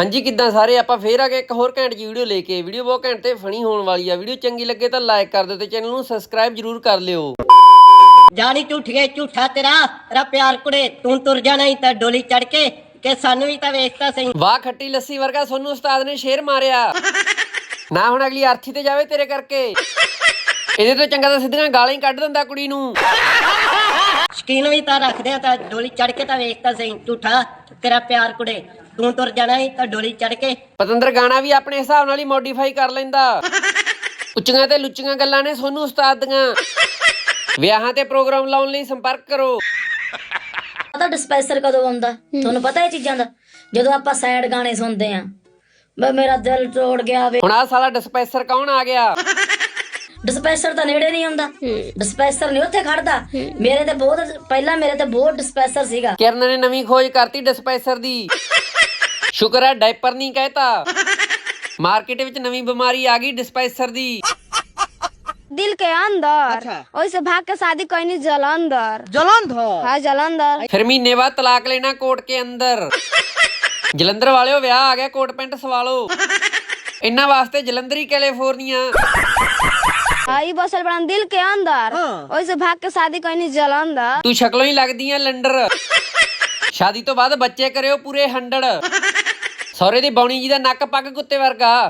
ਹਾਂਜੀ ਕਿੱਦਾਂ ਸਾਰੇ? ਆਪਾਂ ਫੇਰ ਆ ਗਏ ਇੱਕ ਹੋਰ ਘੈਂਟ ਜੀ ਵੀਡੀਓ ਲੈ ਕੇ ਵੀਡੀਓ ਬਹੁਤ ਘੈਂਟ ਤੇ ਫਨੀ ਹੋਣ ਵਾਲੀ ਆ। ਵੀਡੀਓ ਚੰਗੀ ਲੱਗੇ ਤਾਂ ਲਾਈਕ ਕਰ ਦਿਓ ਤੇ ਚੈਨਲ ਨੂੰ ਸਬਸਕ੍ਰਾਈਬ ਜਰੂਰ ਕਰ ਲਿਓ। ਜਾਣੀ ਝੂਠੀਏ ਝੂਠਾ ਤੇਰਾ। ਰਾ ਪਿਆਰ ਕੁੜੇ ਤੂੰ ਤੁਰ ਜਾਣਾ ਹੀ ਤਾਂ ਡੋਲੀ ਚੜ ਕੇ। ਕਿ ਸਾਨੂੰ ਵੀ ਤਾਂ ਵੇਖਤਾ ਸਹੀ। ਵਾਹ ਖੱਟੀ ਲੱਸੀ ਵਰਗਾ ਸੋਨੂੰ ਉਸਤਾਦ ਨੇ ਸ਼ੇਰ ਮਾਰਿਆ। ਨਾ ਹੁਣ ਅਗਲੀ ਆਰਥੀ ਤੇ ਜਾਵੇ ਤੇਰੇ ਕਰਕੇ। ਇਹਦੇ ਤੋਂ ਚੰਗਾ ਤਾਂ ਸਿੱਧੀਆਂ ਗਾਲਾਂ ਹੀ ਕੱਢ ਦਿੰਦਾ ਕੁੜੀ ਨੂੰ। ਸ਼ਕੀਨ ਵੀ ਤਾਂ ਰੱਖਦੇ ਆ ਤਾਂ ਡੋਲੀ ਚੜ ਕੇ ਤਾਂ ਵੇਖਤਾ ਸਹੀ। ਝੂਠਾ ਤੇਰਾ ਪਿਆਰ ਕੁੜੇ। ਤੂੰ ਤੁਰ ਜਾਣਾ ਹੀ ਤਾਂ ਡੋਲੀ ਚੜ ਕੇ। ਪਤੰਦਰ ਗਾਣਾ ਵੀ ਆਪਣੇ ਹਿਸਾਬ ਨਾਲ ਹੀ ਮੋਡੀਫਾਈ ਕਰ ਲੈਂਦਾ। ਉੱਚੀਆਂ ਤੇ ਲੁੱਚੀਆਂ ਗੱਲਾਂ ਨੇ ਸੋਨੂੰ ਉਸਤਾਦ ਦੀਆਂ। ਵਿਆਹਾਂ ਤੇ ਪ੍ਰੋਗਰਾਮ ਲਾਉਣ ਲਈ ਸੰਪਰਕ ਕਰੋ। ਪਤਾ ਡਿਸਪੈਂਸਰ ਕਦੋਂ ਆਉਂਦਾ? ਤੁਹਾਨੂੰ ਪਤਾ ਇਹ ਚੀਜ਼ਾਂ ਦਾ? ਜਦੋਂ ਆਪਾਂ ਸੈਡ ਗਾਣੇ ਸੁਣਦੇ ਆ ਬਈ ਮੇਰਾ ਦਿਲ ਤੋੜ ਗਿਆ ਵੇ। ਹੁਣ ਆ ਸਾਲਾ ਡਿਸਪੈਂਸਰ ਕੌਣ ਆ ਗਿਆ? ਡਿਸਪੈਂਸਰ ਤਾਂ ਨੇੜੇ ਨਹੀਂ ਆਉਂਦਾ। ਡਿਸਪੈਂਸਰ ਨਹੀਂ ਉੱਥੇ ਖੜਦਾ। ਮੇਰੇ ਤੇ ਬਹੁਤ ਪਹਿਲਾਂ ਮੇਰੇ ਤੇ ਬਹੁਤ ਡਿਸਪੈਂਸਰ ਸੀਗਾ। ਕਿਰਨ ਨੇ ਨਵੀਂ ਖੋਜ ਕਰਤੀ ਡਿਸਪੈਂਸਰ ਦੀ। ਸ਼ੁਕਰ ਹੈ ਡਾਈਪਰ ਨਹੀਂ ਕਹਿਤਾ ਮਾਰਕੀਟ ਵਿੱਚ ਨਵੀਂ ਬਿਮਾਰੀ ਆ ਗਈ ਡਿਸਪੈਂਸਰ ਦੀ दिल के अंदर वैसे भाग के शादी करनी जलंधर जलंधर हाँ जलंधर ਫਿਰ ਮਹੀਨੇ ਬਾਅਦ ਤਲਾਕ ਲੈਣਾ ਕੋਰਟ ਕੇ ਅੰਦਰ ਜਲੰਧਰ ਵਾਲਿਓ ਵਿਆਹ ਆ ਗਿਆ ਕੋਟ ਪੈਂਟ ਸਵਾਲੋ ਇਹਨਾਂ ਵਾਸਤੇ ਜਲੰਧਰੀ ਕੈਲੀਫੋਰਨੀਆ हाँ ये बसल बड़ा दिल के अंदर वैसे भाग के शादी करनी जलंधर ਤੂੰ ਸ਼ਕਲੋਂ ਹੀ ਲੱਗਦੀ ਆ ਲੰਡਰ ਸ਼ਾਦੀ ਤੋਂ ਬਾਅਦ ਬੱਚੇ ਕਰਿਓ ਪੂਰੇ 100 ਸਹੁਰੇ ਦੀ ਬੌਣੀ ਜੀ ਦਾ ਨੱਕ ਪੱਗ ਕੁੱਤੇ ਵਰਗਾ।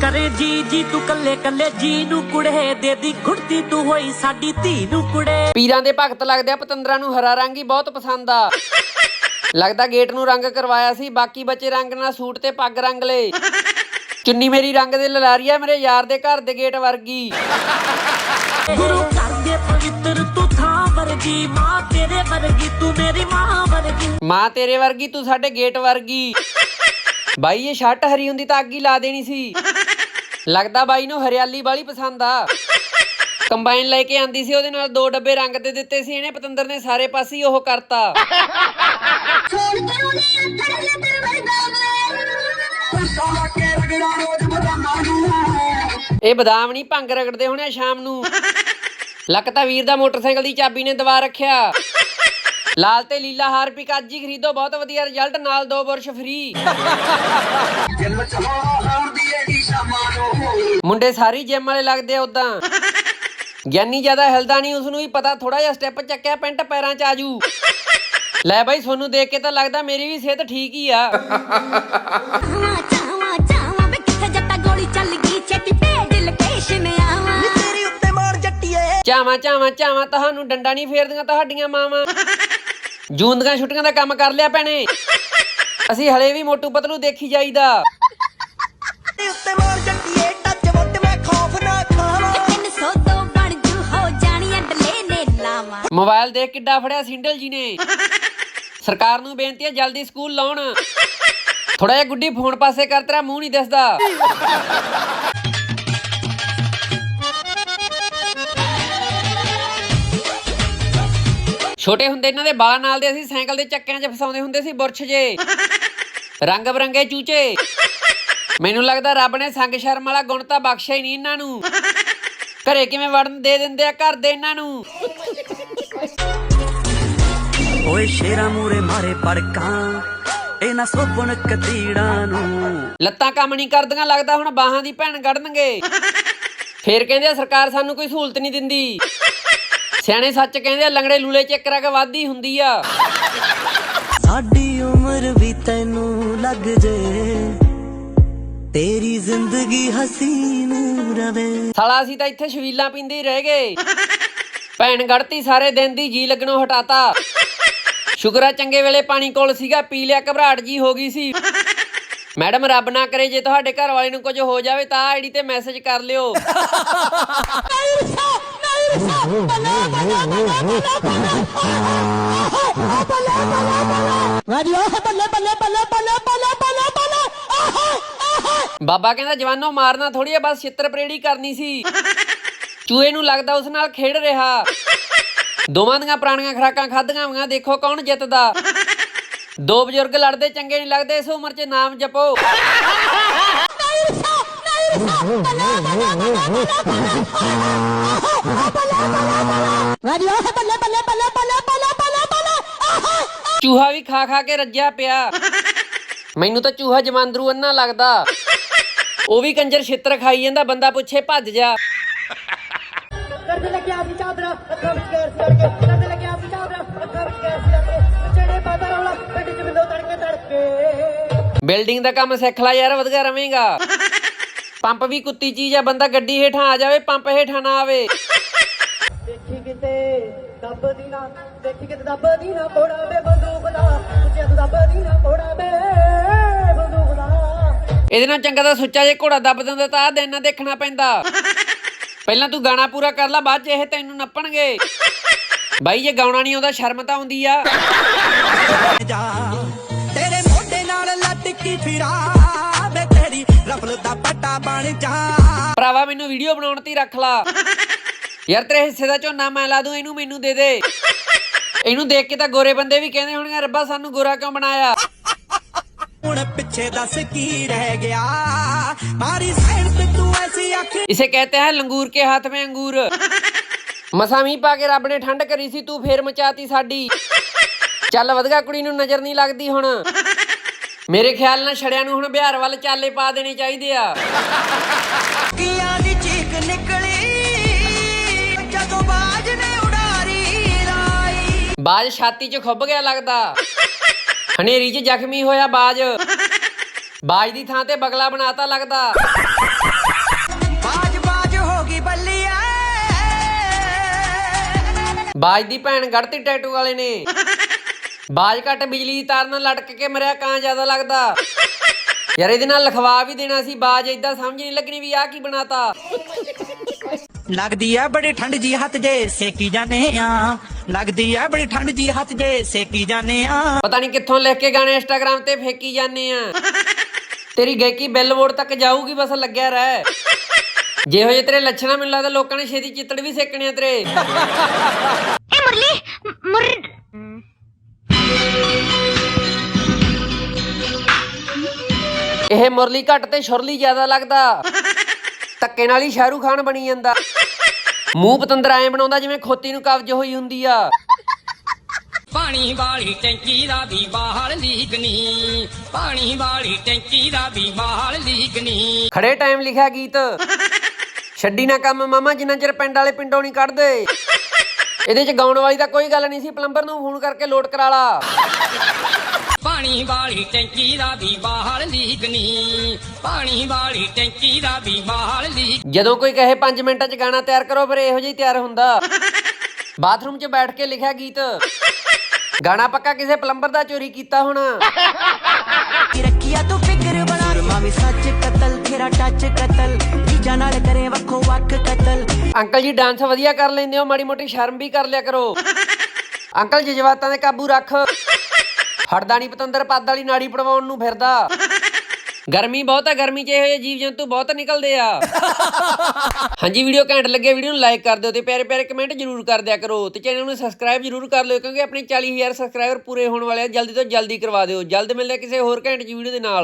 ਕਰੇ ਜੀ ਜੀ ਤੂੰ ਕੱਲੇ ਕੱਲੇ ਜੀ ਨੂੰ ਕੁੜੇ ਦੇ ਦੀ ਘੁੱਟਦੀ ਤੂੰ ਹੋਈ ਸਾਡੀ ਧੀ ਨੂੰ ਕੁੜੇ। ਪੀਰਾਂ ਦੇ ਭਗਤ ਲੱਗਦੇ ਆ ਪਤੰਦਰਾਂ ਨੂੰ ਹਰਾ ਰੰਗ ਹੀ ਬਹੁਤ ਪਸੰਦ ਆ। ਲੱਗਦਾ ਗੇਟ ਨੂੰ ਰੰਗ ਕਰਵਾਇਆ ਸੀ ਬਾਕੀ ਬੱਚੇ ਰੰਗ ਨਾਲ ਸੂਟ ਤੇ ਪੱਗ ਰੰਗ ਲਏ। ਚੁੰਨੀ ਮੇਰੀ ਰੰਗ ਦੇ ਲਲਾਰੀਆ ਮੇਰੇ ਯਾਰ ਦੇ ਘਰ ਦੇ ਗੇਟ ਵਰਗੀ। ਗੁਰੂ ਘਰ ਦੇ ਪਵਿੱਤਰ ਤੂੰ ਥਾਂ ਵਰਗੀ ਮਾਂ ਮੇਰੀ ਮਾਂ ਵਰਗੀ। ਮਾਂ ਤੇਰੇ ਵਰਗੀ ਤੂੰ ਸਾਡੇ ਗੇਟ ਵਰਗੀ। ਬਾਈ ਇਹ ਸ਼ਰਟ ਹਰੀ ਹੁੰਦੀ ਤਾਂ ਅੱਗ ਹੀ ਲਾ ਦੇਣੀ ਸੀ। ਲੱਗਦਾ ਬਾਈ ਨੂੰ ਹਰਿਆਲੀ ਵਾਲੀ ਪਸੰਦ ਆ। ਕੰਬਾਈਨ ਲੈ ਕੇ ਆਂਦੀ ਸੀ ਉਹਦੇ ਨਾਲ ਦੋ ਡੱਬੇ ਰੰਗ ਦੇ ਦਿੱਤੇ ਸੀ ਇਹਨੇ ਪਤੰਦਰ ਨੇ ਸਾਰੇ ਪਾਸੇ ਉਹ ਕਰਤਾ। ਇਹ ਬਦਾਮ ਨਹੀਂ ਭੰਗ ਰਗੜਦੇ ਹੋਣੇ ਆ ਸ਼ਾਮ ਨੂੰ। ਲੱਕ ਤਾਂ ਵੀਰ ਦਾ ਮੋਟਰਸਾਈਕਲ ਦੀ ਚਾਬੀ ਨੇ ਦਬਾ ਰੱਖਿਆ। ਲਾਲ ਤੇ ਲੀਲਾ ਹਾਰ ਪਿਕ ਅੱਜ ਹੀ ਖਰੀਦੋ ਬਹੁਤ ਵਧੀਆ ਰਿਜ਼ਲਟ ਨਾਲ ਦੋ ਬੁਰਸ਼ ਫ੍ਰੀ ਮੁੰਡੇ ਸਾਰੀ ਜਿਮ ਵਾਲੇ ਲੱਗਦੇ ਆ ਉਦਾਂ ਗਿਆਨੀ ਜ਼ਿਆਦਾ ਹਿਲਦਾ ਨਹੀਂ ਉਸ ਨੂੰ ਵੀ ਪਤਾ ਥੋੜਾ ਜਿਹਾ ਸਟੈਪ ਚੱਕਿਆ ਪੈਂਟ ਪੈਰਾਂ 'ਚ ਆਜੂ ਲੈ ਬਾਈ ਤੁਹਾਨੂੰ ਦੇਖ ਕੇ ਤਾਂ ਲੱਗਦਾ ਮੇਰੀ ਵੀ ਸਿਹਤ ਠੀਕ ਹੀ ਆ ਚਾਵਾਂ ਚਾਵਾਂ ਵੇ ਤੁਹਾਨੂੰ ਡੰਡਾ ਨਹੀਂ ਫੇਰਦੀਆਂ ਤੁਹਾਡੀਆਂ ਮਾਵਾਂ ਜੂਨ ਦੀਆਂ ਛੁੱਟੀਆਂ ਦਾ ਕੰਮ ਕਰ ਲਿਆ ਭੈਣੇ। ਅਸੀਂ ਹਲੇ ਵੀ ਮੋਟੂ ਪਤਲੂ ਦੇਖੀ ਜਾਈਦਾ। ਤੇਰੀ ਉੱਤੇ ਮਾਰ ਜੱਟੀਏ ਟੱਚ ਵੱਟ ਮੈਂ ਖੌਫ ਨਾ ਖਾਵਾਂ। ਤਿੰਨ ਸੌ ਦੋ ਬਣ ਜੂ ਹੋ ਜਾਣੀ ਅਡਲੇ ਨੇ ਲਾਵਾਂ। ਮੋਬਾਈਲ ਦੇਖ ਕਿੱਡਾ ਫੜਿਆ ਸਿੰਡਲ ਜੀ ਨੇ। ਸਰਕਾਰ ਨੂੰ ਬੇਨਤੀ ਹੈ ਜਲਦੀ ਸਕੂਲ ਲਾਉਣ। ਥੋੜਾ ਜਿਹਾ ਗੁੱਡੀ ਫੋਨ ਪਾਸੇ ਕਰ ਤੇਰਾ ਮੂੰਹ ਨਹੀਂ ਦਿਸਦਾ। ਛੋਟੇ ਹੁੰਦੇ ਇਹਨਾਂ ਦੇ ਬਾਲਾਂ ਨਾਲ ਦੇ ਅਸੀਂ ਸਾਈਕਲ ਦੇ ਚੱਕਿਆਂ 'ਚ ਫਸਾਉਂਦੇ ਹੁੰਦੇ ਸੀ ਬੁਰਸ਼ ਜੇ। ਰੰਗ ਬਰੰਗੇ ਚੂਚੇ। ਮੈਨੂੰ ਲੱਗਦਾ ਰੱਬ ਨੇ ਸੰਗ ਸ਼ਰਮ ਵਾਲਾ ਗੁਣ ਤਾਂ ਬਖਸ਼ਿਆ ਹੀ ਨਹੀਂ ਇਹਨਾਂ ਨੂੰ। ਘਰੇ ਕਿਵੇਂ ਵੜਨ ਦੇ ਦਿੰਦੇ ਆ ਘਰ ਦੇ ਇਹਨਾਂ ਨੂੰ? ਓਏ ਸ਼ੇਰਾਂ ਮੂਰੇ ਮਾਰੇ ਪੜਕਾਂ ਇਹਨਾਂ ਸੋਪਣ ਕਤੀੜਾਂ ਨੂੰ। ਲੱਤਾਂ ਕੰਮ ਨਹੀਂ ਕਰਦੀਆਂ ਲੱਗਦਾ ਹੁਣ ਬਾਹਾਂ ਦੀ ਭੈਣ ਕੱਢਣਗੇ ਫੇਰ ਕਹਿੰਦੇ ਆ ਸਰਕਾਰ ਸਾਨੂੰ ਕੋਈ ਸਹੂਲਤ ਨਹੀਂ ਦਿੰਦੀ। ਸਿਆਣੇ ਸੱਚ ਕਹਿੰਦੇ ਆ ਲੰਗੜੇ ਲੂਲੇ ਚੱਕ ਰਾ ਕੇ ਵਾਧੀ ਹੁੰਦੀ ਆ ਸਾਡੀ ਉਮਰ ਵੀ ਤੈਨੂੰ ਲੱਗ ਜੇ ਤੇਰੀ ਜ਼ਿੰਦਗੀ ਹਸੀਨ ਰਵੇ ਸਾਲਾ ਅਸੀਂ ਤਾਂ ਇੱਥੇ ਸ਼ਵੀਲਾਂ ਪੀਂਦੇ ਹੀ ਰਹਿ ਗਏ ਭੈਣ ਗੜਤੀ ਸਾਰੇ ਦਿਨ ਦੀ ਜੀ ਲੱਗਣੋਂ ਹਟਾਤਾ ਸ਼ੁਕਰ ਆ ਚੰਗੇ ਵੇਲੇ ਪਾਣੀ ਕੋਲ ਸੀਗਾ ਪੀ ਲਿਆ ਘਬਰਾਹਟ ਜੀ ਹੋ ਗਈ ਸੀ ਮੈਡਮ ਰੱਬ ਨਾ ਕਰੇ ਜੇ ਤੁਹਾਡੇ ਘਰ ਵਾਲੇ ਨੂੰ ਕੁਝ ਹੋ ਜਾਵੇ ਤਾਂ ਆਈਡੀ ਤੇ ਮੈਸੇਜ ਕਰ ਲਿਓ ਬਾਬਾ ਕਹਿੰਦਾ ਜਵਾਨੋ ਮਾਰਨਾ ਥੋੜੀ ਆ, ਬਸ ਛਿੱਤਰ ਪ੍ਰੇੜੀ ਕਰਨੀ ਸੀ। ਚੂਹੇ ਨੂੰ ਲੱਗਦਾ ਉਸ ਨਾਲ ਖੇਡ ਰਿਹਾ। ਦੋਵਾਂ ਦੀਆਂ ਪੁਰਾਣੀਆਂ ਖਰਾਕਾਂ ਖਾਧੀਆਂ ਹੋਈਆਂ, ਦੇਖੋ ਕੌਣ ਜਿੱਤਦਾ। ਦੋ ਬਜ਼ੁਰਗ ਲੜਦੇ, ਚੰਗੇ ਨਹੀਂ ਲੱਗਦੇ, ਇਸ ਉਮਰ 'ਚ ਨਾਮ ਜਪੋ। ਚੂਹਾ ਵੀ ਖਾ ਖਾ ਕੇ ਰੱਜਿਆ ਪਿਆ। ਮੈਨੂੰ ਤਾਂ ਚੂਹਾ ਜਮਾਂਦਰੂ ਅੰਨਾ ਲੱਗਦਾ। ਉਹ ਵੀ ਕੰਜਰ ਛਿੱਤਰ ਖਾਈ ਜਾਂਦਾ ਬੰਦਾ ਪੁੱਛੇ ਭੱਜ ਜਾ। ਕਰਦੇ ਲੱਗਿਆ ਸੀ ਚਾਦਰਾ ਅੱਖਾਂ ਵਿੱਚ ਗੈਰ ਸੜ ਕੇ। ਕਰਦੇ ਲੱਗਿਆ ਸੀ ਚਾਦਰਾ ਅੱਖਾਂ ਵਿੱਚ ਗੈਰ ਸੜ ਕੇ। ਚੜੇ ਪਾਦਾ ਰੌਲਾ ਪਿੰਡ ਚ ਬਿੰਦੋ ਤੜਕੇ ਤੜਕੇ। ਬਿਲਡਿੰਗ ਦਾ ਕੰਮ ਸਿੱਖ ਲੈ ਯਾਰ ਵਧਗਾ ਰਵੇਂਗਾ। ਪੰਪ ਵੀ ਕੁੱਤੀ ਚੀਜ਼ ਆ ਬੰਦਾ ਗੱਡੀ ਹੇਠਾਂ ਆ ਜਾਵੇ ਪੰਪ ਹੇਠਾਂ ਨਾ ਆਵੇ। ਦੇਖੀ ਕਿਤੇ ਦੱਬਦੀ ਨਾ ਦੇਖੀ ਕਿਤੇ ਦੱਬਦੀ ਨਾ ਕੋੜਾ ਵੇ ਬੰਦੂਕ ਦਾ। ਉੱਚੇ ਤੂੰ ਦੱਬਦੀ ਨਾ ਕੋੜਾ ਵੇ ਬੰਦੂਕ ਦਾ। ਇਹਦੇ ਨਾਲ ਚੰਗਾ ਤਾਂ ਸੁੱਚਾ ਜੇ ਘੋੜਾ ਦੱਬ ਦਿੰਦਾ ਤਾਂ ਆ ਦਿਨ ਨਾ ਦੇਖਣਾ ਪੈਂਦਾ। ਪਹਿਲਾਂ ਤੂੰ ਗਾਣਾ ਪੂਰਾ ਕਰ ਲੈ ਬਾਅਦ ਚ ਇਹ ਤੈਨੂੰ ਨੱਪਣਗੇ। ਬਾਈ ਜੇ ਗਾਉਣਾ ਨਹੀਂ ਆਉਂਦਾ ਸ਼ਰਮ ਤਾਂ ਆਉਂਦੀ ਆ। ਤੇਰੇ ਮੋਢੇ ਨਾਲ ਲਟਕੀ ਫਿਰਾ ਵੇ ਤੇਰੀ ਰਫਲ ਦਾ ਬਣ ਜਾ। ਭਰਾਵਾ ਮੈਨੂੰ ਵੀਡੀਓ ਬਣਾਉਣ ਤੇ ਰੱਖ ਲਾ। ਯਾਰ ਤੇਰੇ ਹਿੱਸੇ ਦਾ ਝੋਨਾ ਮੈਂ ਲਾ ਦੂੰ ਇਹਨੂੰ ਮੈਨੂੰ ਦੇ ਦੇ। ਇਹਨੂੰ ਦੇਖ ਕੇ ਤਾਂ ਗੋਰੇ ਬੰਦੇ ਵੀ ਕਹਿੰਦੇ ਹੋਣਗੇ ਰੱਬਾ ਸਾਨੂੰ ਗੋਰਾ ਕਿਉਂ ਬਣਾਇਆ? ਹੁਣ ਪਿੱਛੇ ਦੱਸ ਕੀ ਰਹਿ ਗਿਆ। ਮਾਰੀ ਸਾਈਡ ਤੇ ਤੂੰ ਐਸੀ ਅੱਖ ਇਸੇ ਕਹਤੇ ਹੈ ਲੰਗੂਰ ਕੇ ਹੱਥ ਮੇ ਅੰਗੂਰ। ਮਸਾ ਮੀ ਪਾ ਕੇ ਰੱਬ ਨੇ ਠੰਡ ਕਰੀ ਸੀ ਤੂੰ ਫੇਰ ਮਚਾਤੀ ਸਾਡੀ। ਚੱਲ ਵਧਗਾ ਕੁੜੀ ਨੂੰ ਨਜ਼ਰ ਨਹੀਂ ਲੱਗਦੀ ਹੁਣ। ਮੇਰੇ ਖਿਆਲ ਨਾਲ ਛੜਿਆਂ ਨੂੰ ਹੁਣ ਬਿਹਾਰ ਵੱਲ ਚਾਲੇ ਪਾ ਦੇਣੇ ਚਾਹੀਦੇ ਆ। ਕੀਆਂ ਦੀ ਚੀਕ ਨਿਕਲੀ ਜਦੋਂ ਬਾਜ ਨੇ ਉਡਾਰੀ ਰਾਈ ਬਾਜ ਛਾਤੀ 'ਚ ਖੁੱਭ ਗਿਆ ਲੱਗਦਾ। ਹਨੇਰੀ 'ਚ ਜ਼ਖਮੀ ਹੋਇਆ ਬਾਜ। ਬਾਜ ਦੀ ਥਾਂ ਤੇ ਬਗਲਾ ਬਣਾਤਾ ਲੱਗਦਾ। ਬਾਜ ਬਾਜ ਹੋ ਗਈ ਬੱਲੀਆ ਬਾਜ ਦੀ ਭੈਣ ਗੜਤੀ ਟੈਟੂ ਵਾਲੇ ਨੇ। ਬਾਜ ਘੱਟ ਬਿਜਲੀ ਦੀ ਤਾਰ ਨਾਲ ਲਟਕ ਕੇ ਮਰਿਆ ਕਾਂ ਜ਼ਿਆਦਾ ਲੱਗਦਾ। ਯਾਰ ਇਹਦੇ ਨਾਲ ਲਿਖਵਾ ਵੀ ਦੇਣਾ ਸੀ ਬਾਜ ਇਦਾਂ ਸਮਝ ਨਹੀਂ ਲੱਗਣੀ ਵੀ ਆਹ ਕੀ ਬਣਾਤਾ। ਲੱਗਦੀ ਐ ਬੜੀ ਠੰਡ ਜੀ ਹੱਥ ਜੇ ਸੇਕੀ ਜਾਨੇ ਆ। ਲੱਗਦੀ ਐ ਬੜੀ ਠੰਡ ਜੀ ਹੱਥ ਜੇ ਸੇਕੀ ਜਾਨੇ ਆ। ਪਤਾ ਨਹੀਂ ਕਿੱਥੋਂ ਲਿਖ ਕੇ ਗਾਣੇ ਇੰਸਟਾਗ੍ਰam ਤੇ ਫੇਕੀ ਜਾਂਦੇ ਆ। ਤੇਰੀ ਗਾਇਕੀ ਬਿਲਬੋਰਡ ਤੱਕ ਜਾਊਗੀ ਬਸ ਲੱਗਿਆ ਰਹਿ। ਜਿਹੋ ਜਿਹੇ ਤੇਰੇ ਲੱਛਣਾ ਮੈਨੂੰ ਲੱਗਦਾ ਲੋਕਾਂ ਨੇ ਛੇਤੀ ਚਿੱਤੜ ਵੀ ਸੇਕਣੇ ਆ ਤੇਰੇ। ਇਹ ਮੁਰਲੀ ਘੱਟ ਤੇ ਸ਼ੁਰਲੀ ਜ਼ਿਆਦਾ ਲੱਗਦਾ। ਧੱਕੇ ਨਾਲ ਹੀ ਸ਼ਾਹਰੂਖ ਖਾਨ ਬਣੀ ਜਾਂਦਾ। ਮੂੰਹ ਪਤੰਦਰ ਐਂ ਬਣਾਉਂਦਾ ਜਿਵੇਂ ਖੋਤੀ ਨੂੰ ਕਬਜ਼ ਹੋਈ ਹੁੰਦੀ ਆ। ਪਾਣੀ ਵਾਲੀ ਟੈਂਕੀ ਦਾ ਵੀ ਬਾਹਰ ਲੀਕਨੀ ਪਾਣੀ ਵਾਲੀ ਟੈਂਕੀ ਦਾ ਵੀ ਬਾਹਰ ਲੀਕਨੀ ਖੜੇ ਟਾਈਮ ਲਿਖਿਆ ਗੀਤ। ਛੱਡੀ ਨਾ ਕੰਮ ਮਾਮਾ ਜਿੰਨਾ ਚਿਰ ਪਿੰਡ ਵਾਲੇ ਪਿੰਡੋਂ ਨਹੀਂ ਕੱਢਦੇ। ਇਹਦੇ ਚ ਗਾਉਣ ਵਾਲੀ ਤਾਂ ਕੋਈ ਗੱਲ ਨਹੀਂ ਸੀ ਪਲੰਬਰ ਨੂੰ ਫੋਨ ਕਰਕੇ ਲੋਡ ਕਰਾ ਲਾ। ਪਾਣੀ ਵਾਲੀ ਟੈਂਕੀ ਦਾ ਵੀ ਬਾਹਰ ਲੀਕਨੀ ਪਾਣੀ ਵਾਲੀ ਟੈਂਕੀ ਦਾ ਵੀ ਬਾਹਰ ਲੀਕ ਜਦੋਂ ਕੋਈ ਕਹੇ 5 ਮਿੰਟਾਂ ਚ ਗਾਣਾ ਤਿਆਰ ਕਰੋ ਫਿਰ ਇਹੋ ਜਿਹਾ ਤਿਆਰ ਹੁੰਦਾ। ਬਾਥਰੂਮ 'ਚ ਬੈਠ ਕੇ ਲਿਖਿਆ ਗੀਤ। ਗਾਣਾ ਪੱਕਾ ਕਿਸੇ ਪਲੰਬਰ ਦਾ ਚੋਰੀ ਕੀਤਾ ਹੋਣਾ। ਰੱਖਿਆ ਤੂੰ ਫਿਕਰ ਬਣਾ? ਮਾਮੀ ਸੱਚ ਕਤਲ ਤੇਰਾ ਟੱਚ ਕਤਲ। ਜੀਜਾ ਨਾਲ ਕਰੇ ਵੱਖੋ ਵੱਖ ਕਤਲ। ਅੰਕਲ ਜੀ ਡਾਂਸ ਵਧੀਆ ਕਰ ਲੈਂਦੇ ਹੋ ਮਾੜੀ ਮੋਟੀ ਸ਼ਰਮ ਵੀ ਕਰ ਲਿਆ ਕਰੋ। ਅੰਕਲ ਜਜ਼ਬਾਤਾਂ ਤੇ ਕਾਬੂ ਰੱਖ। ਹੜਦਾ ਨਹੀਂ ਪਤੰਦਰ, ਪੱਦ ਵਾਲੀ ਨਾੜੀ ਪੜਵਾਉਣ ਨੂੰ ਫਿਰਦਾ। ਗਰਮੀ ਬਹੁਤ ਹੈ ਗਰਮੀ 'ਚ ਇਹੋ ਜਿਹੇ ਜੀਵ ਜੰਤੂ ਬਹੁਤ ਨਿਕਲਦੇ ਆ। ਹਾਂਜੀ, ਵੀਡੀਓ ਘੈਂਟ ਲੱਗੇ, ਵੀਡੀਓ ਨੂੰ ਲਾਈਕ ਕਰ ਦਿਓ ਤੇ ਪਿਆਰੇ ਪਿਆਰੇ ਕਮੈਂਟ ਜ਼ਰੂਰ ਕਰ ਦਿਆ ਕਰੋ ਤੇ ਚੈਨਲ ਨੂੰ ਸਬਸਕ੍ਰਾਈਬ ਜ਼ਰੂਰ ਕਰ ਲਿਓ ਕਿਉਂਕਿ ਆਪਣੇ 40000 ਸਬਸਕ੍ਰਾਈਬਰ ਪੂਰੇ ਹੋਣ ਵਾਲੇ ਆ। ਜਲਦੀ ਤੋਂ ਜਲਦੀ ਕਰਵਾ ਦਿਓ। ਜਲਦ ਮਿਲਦੇ ਹਾਂ ਕਿਸੇ ਹੋਰ ਘੈਂਟ ਜੀ ਵੀਡੀਓ ਦੇ ਨਾਲ।